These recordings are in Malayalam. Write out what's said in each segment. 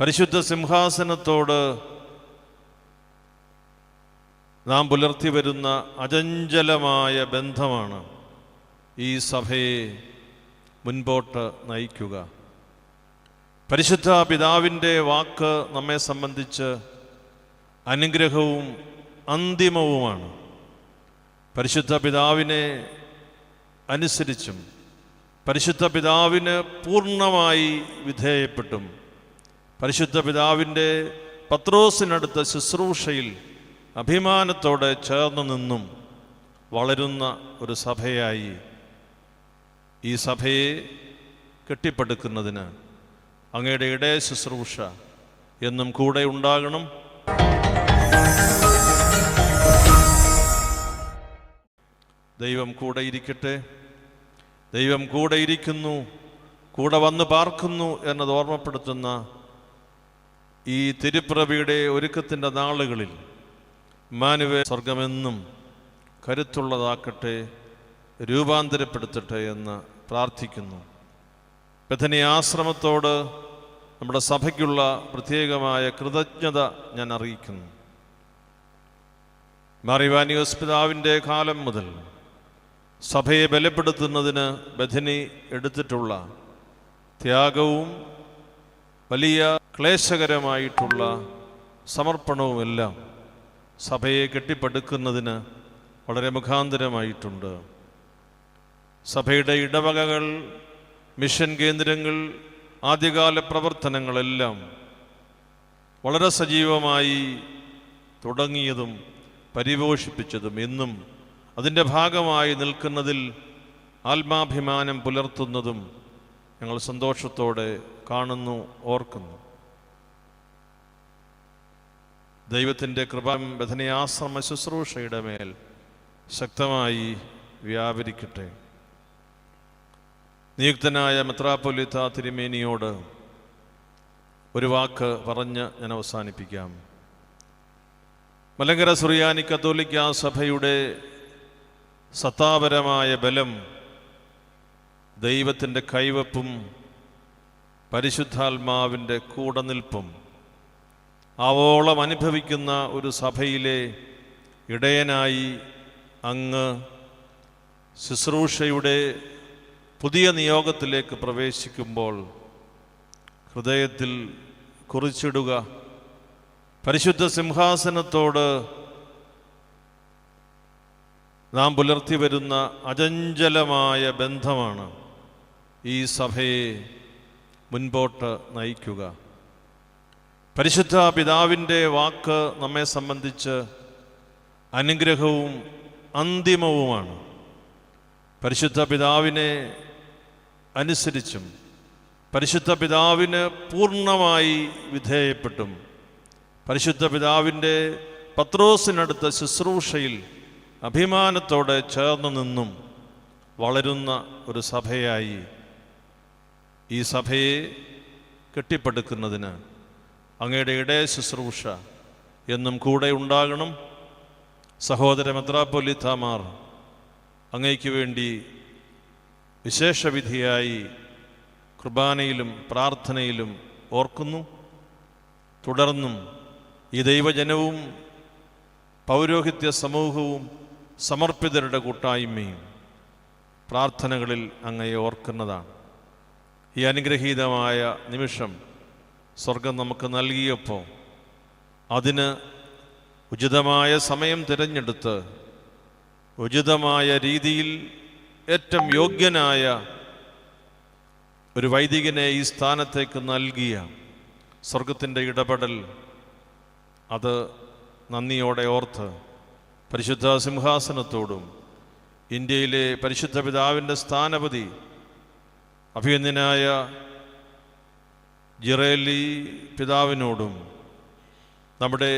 പരിശുദ്ധ സിംഹാസനത്തോട് നാം പുലർത്തി വരുന്ന അചഞ്ചലമായ ബന്ധമാണ് ഈ സഭയെ മുൻപോട്ട് നയിക്കുക. പരിശുദ്ധ പിതാവിന്റെ വാക്ക് നമ്മെ സംബന്ധിച്ച് അനുഗ്രഹവും അന്തിമവുമാണ്. പരിശുദ്ധ പിതാവിനെ അനുസരിച്ചും പരിശുദ്ധ പിതാവിന് പൂർണമായി വിധേയപ്പെട്ടും പരിശുദ്ധ പിതാവിന്റെ പത്രോസിനടുത്ത ശുശ്രൂഷയിൽ അഭിമാനത്തോടെ ചേർന്ന് നിന്നും വളരുന്ന ഒരു സഭയായി ഈ സഭയെ കെട്ടിപ്പടുക്കുന്നതിന് അങ്ങയുടെ ഇടയ ശുശ്രൂഷ എന്നും കൂടെ ഉണ്ടാകണം. ദൈവം കൂടെ ഇരിക്കട്ടെ. ദൈവം കൂടെ ഇരിക്കുന്നു കൂടെ വന്ന് പാർക്കുന്നു എന്നത് ഓർമ്മപ്പെടുത്തുന്ന ഈ തിരുപ്പിറവിയുടെ ഒരുക്കത്തിന്റെ നാളുകളിൽ മാനുവേ സ്വർഗമെന്നും കരുത്തുള്ളതാക്കട്ടെ രൂപാന്തരപ്പെടുത്തട്ടെ എന്ന് പ്രാർത്ഥിക്കുന്നു. ബഥനി ആശ്രമത്തോട് നമ്മുടെ സഭയ്ക്കുള്ള പ്രത്യേകമായ കൃതജ്ഞത ഞാൻ അറിയിക്കുന്നു. മാറിവാനിയോസ് പിതാവിന്റെ കാലം മുതൽ സഭയെ ബലപ്പെടുത്തുന്നതിന് ബഥനി എടുത്തിട്ടുള്ള ത്യാഗവും വലിയ ക്ലേശകരമായിട്ടുള്ള സമർപ്പണവുമെല്ലാം സഭയെ കെട്ടിപ്പടുക്കുന്നതിന് വളരെ മുഖാന്തരമായിട്ടുണ്ട്. സഭയുടെ ഇടവകകൾ മിഷൻ കേന്ദ്രങ്ങൾ ആദ്യകാല പ്രവർത്തനങ്ങളെല്ലാം വളരെ സജീവമായി തുടങ്ങിയതും പരിപോഷിപ്പിച്ചതും എന്നും അതിന്റെ ഭാഗമായി നിൽക്കുന്നതിൽ ആത്മാഭിമാനം പുലർത്തുന്നതും ഞങ്ങൾ സന്തോഷത്തോടെ കാണുന്നു ഓർക്കുന്നു. ദൈവത്തിന്റെ കൃപ ബഥനയാശ്രമ ശുശ്രൂഷയുടെ മേൽ ശക്തമായി വ്യാപരിക്കട്ടെ. നിയുക്തനായ മെത്രാപ്പൊലിത്ത തിരുമേനിയോട് ഒരു വാക്ക് പറഞ്ഞ് ഞാൻ അവസാനിപ്പിക്കാം. മലങ്കര സുറിയാനി കത്തോലിക്ക സഭയുടെ സത്താപരമായ ബലം ദൈവത്തിന്റെ കൈവപ്പും പരിശുദ്ധാത്മാവിന്റെ കൂടനിൽപ്പും ആവോളം അനുഭവിക്കുന്ന ഒരു സഭയിലെ ഇടയനായി അങ്ങ് ശുശ്രൂഷയുടെ പുതിയ നിയോഗത്തിലേക്ക് പ്രവേശിക്കുമ്പോൾ ഹൃദയത്തിൽ കുറിച്ചിടുക പരിശുദ്ധ സിംഹാസനത്തോട് നാം പുലർത്തി വരുന്ന അചഞ്ചലമായ ബന്ധമാണ് ഈ സഭയെ മുൻപോട്ട് നയിക്കുക. പരിശുദ്ധ പിതാവിന്റെ വാക്ക് നമ്മെ സംബന്ധിച്ച് അനുഗ്രഹവും അന്തിമവുമാണ്. പരിശുദ്ധ പിതാവിനെ അനുസരിച്ചും പരിശുദ്ധ പിതാവിന് പൂർണമായി വിധേയപ്പെട്ടും. പരിശുദ്ധ പിതാവിന്റെ പത്രോസിനടുത്ത ശുശ്രൂഷയിൽ അഭിമാനത്തോടെ ചേർന്ന് നിന്നും വളരുന്ന ഒരു സഭയായി ഈ സഭയെ കെട്ടിപ്പടുക്കുന്നതിന് അങ്ങയുടെ ഇടയ ശുശ്രൂഷ എന്നും കൂടെ ഉണ്ടാകണം. സഹോദര മെത്രാപ്പൊലിത്താമാർ അങ്ങയ്ക്ക് വേണ്ടി വിശേഷവിധിയായി കുർബാനയിലും പ്രാർത്ഥനയിലും ഓർക്കുന്നു. തുടർന്നും ഈ ദൈവജനവും പൗരോഹിത്യ സമൂഹവും സമർപ്പിതരുടെ കൂട്ടായ്മയും പ്രാർത്ഥനകളിൽ അങ്ങയെ ഓർക്കുന്നതാണ്. ഈ അനുഗ്രഹീതമായ നിമിഷം സ്വർഗം നമുക്ക് നൽകിയപ്പോൾ അതിന് ഉചിതമായ സമയം തിരഞ്ഞെടുത്ത് ഉചിതമായ രീതിയിൽ ഏറ്റവും യോഗ്യനായ ഒരു വൈദികനെ ഈ സ്ഥാനത്തേക്ക് നൽകിയ സ്വർഗത്തിന്റെ ഇടപെടൽ അത് നന്ദിയോടെ ഓർത്ത് പരിശുദ്ധ സിംഹാസനത്തോടും ഇന്ത്യയിലെ പരിശുദ്ധ പിതാവിന്റെ സ്ഥാനപതി അഭിനന്ദനായ ജിറേലി പിതാവിനോടും നമ്മുടെ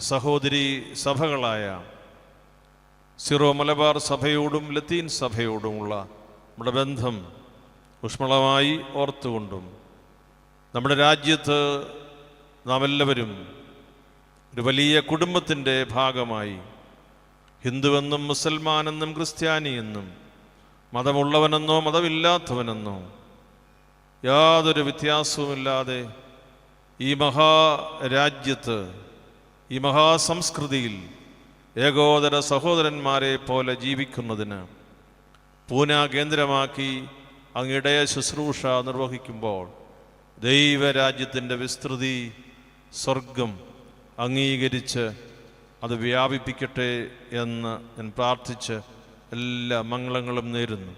സഹോദരി സഭകളായ സിറോ മലബാർ സഭയോടും ലത്തീൻ സഭയോടുമുള്ള നമ്മുടെ ബന്ധം ഊഷ്മളമായി ഓർത്തുകൊണ്ടും നമ്മുടെ രാജ്യത്ത് നാം എല്ലാവരും ഒരു വലിയ കുടുംബത്തിന്റെ ഭാഗമായി ഹിന്ദുവെന്നും മുസൽമാനെന്നും ക്രിസ്ത്യാനിയെന്നും മതമുള്ളവനെന്നോ മതമില്ലാത്തവനെന്നോ യാതൊരു വ്യത്യാസവുമില്ലാതെ ഈ മഹാരാജ്യത്ത് ഈ മഹാസംസ്കൃതിയിൽ ഏകോദര സഹോദരന്മാരെ പോലെ ജീവിക്കുന്നതിന് പൂന കേന്ദ്രമാക്കി അങ്ങിടയ ശുശ്രൂഷ നിർവഹിക്കുമ്പോൾ ദൈവരാജ്യത്തിന്റെ വിസ്തൃതി സ്വർഗം അംഗീകരിച്ച് അത് വ്യാപിപ്പിക്കട്ടെ എന്ന് ഞാൻ പ്രാർത്ഥിച്ച് എല്ലാ മംഗളങ്ങളും നേരുന്നു.